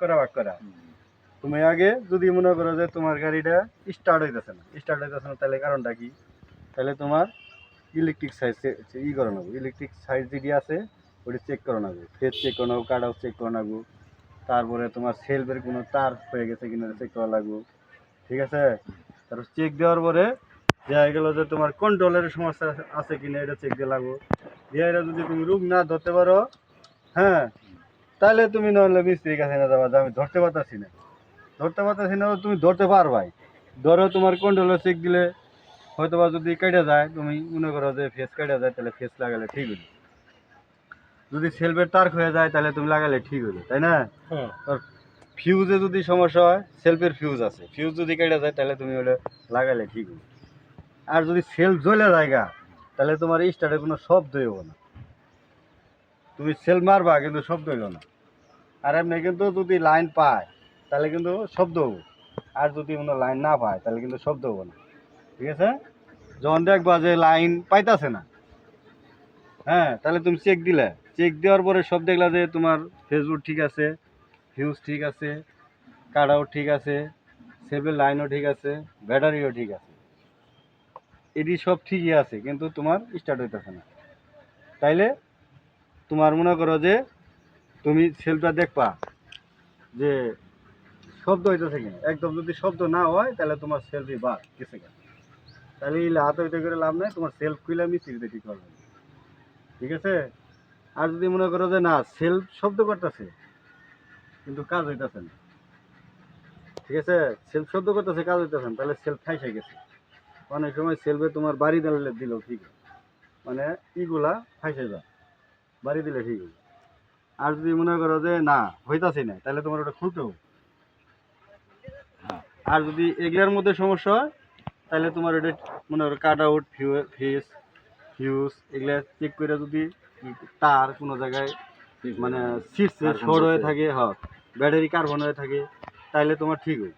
করা ভাগ করা। তুমি আগে যদি মনে করো যে তোমার গাড়িটা স্টার্ট হইতেছে না স্টার্ট হইতেছে না তাহলে কারণটা কি? তাহলে তোমার ইলেকট্রিক সাইজ ই করে নেব ইলেকট্রিক সাইজ যেটি আছে ওটি চেক করে নেব ফেস চেক করে নেব কাটাও চেক করে নেব তারপরে তোমার সেলফের কোনো তার হয়ে গেছে কিনা চেক করা লাগবো। ঠিক আছে? তারপর চেক দেওয়ার পরে দেখা গেল যে তোমার কন্ট্রোলের সমস্যা আছে কিনা এটা চেক দিয়ে লাগবো। দিয়ে এটা যদি তুমি রূপ না ধরতে পারো হ্যাঁ তাহলে তুমি নাহলে মিস্ত্রির কাছে না যাবা যে আমি ধরতে পারতাছি না। ধরতে পারতাছি না তুমি ধরতে পারবাই। ধরো তোমার কন্ট্রোলের চেক দিলে হয়তো বা যদি কেটে যায় তুমি মনে করো যে ফেস কেটে যায় তাহলে ফেস লাগালে ঠিক হলো যদি সেলফের তার হয়ে যায় তাহলে তুমি লাগালে ঠিক হলো তাই না? হ্যাঁ। ফিউজে যদি সমস্যা হয় সেলফের ফিউজ আছে। ফিউজ যদি কেটে যায় তাহলে তুমি ওটা লাগালে ঠিক হবে আর যদি সেলফ জ্বলে জায়গা তাহলে তোমার স্টার্টে কোনো শব্দ হইব না। তুমি সেল মারবা কিন্তু শব্দ হইল না। আর এমনি কিন্তু যদি লাইন পায়, তাহলে কিন্তু শব্দ হব। আর যদি কোনো লাইন না পায়, তাহলে কিন্তু শব্দ হব না। ঠিক আছে? যখন দেখবা যে লাইন পাইতাছে না হ্যাঁ তাহলে তুমি চেক দিলে। চেক দেওয়ার পরে সব দেখলা যে তোমার ফেসবুক ঠিক আছে ফিউজ ঠিক আছে কাটাও ঠিক আছে সেভের লাইনও ঠিক আছে ব্যাটারিও ঠিক আছে। এটি সব ঠিকই আছে, কিন্তু তোমার স্টার্ট হইতেছে না। তাইলে তোমার মনে করো যে তুমি সেলটা দেখবা যে শব্দ হইতেছে কিনা। একদম যদি শব্দ না হয়, তাহলে তোমার সেলফি বাদ গেছে কেন। তাহলে এই হাত হইতে করে লাভ নাই, তোমার সেলফ খুলে মিস্ত্রিতে ঠিক করবে। ঠিক আছে? আর যদি মনে করো যে না সেলফ শব্দ করতেছে, কিন্তু কাজ হইতেছে না। ঠিক আছে? সেলফ শব্দ করতেছে, কাজ হইতেছে না, তাহলে সেলফ খাইছে গেছে। অনেক সময় সেলফে তোমার বাড়ি দিলে দিলেও ঠিক। মানে ইগুলা ফাইসে যায়। বাড়ি দিলে ঠিক আর যদি মনে করো যে না হইতাছে না তাহলে তোমার ওটা খুলতে হবে। আর যদি এগুলার মধ্যে সমস্যা হয় তাহলে তোমার ওটা মনে করো কাট আউট ফিস ফিউজ এগুলা চেক করে যদি তার কোনো জায়গায় মানে সিটসে শোর শর্ট হয়ে থাকে হ্যাঁ ব্যাটারি কার্বন হয়ে থাকে তাহলে তোমার ঠিক হবে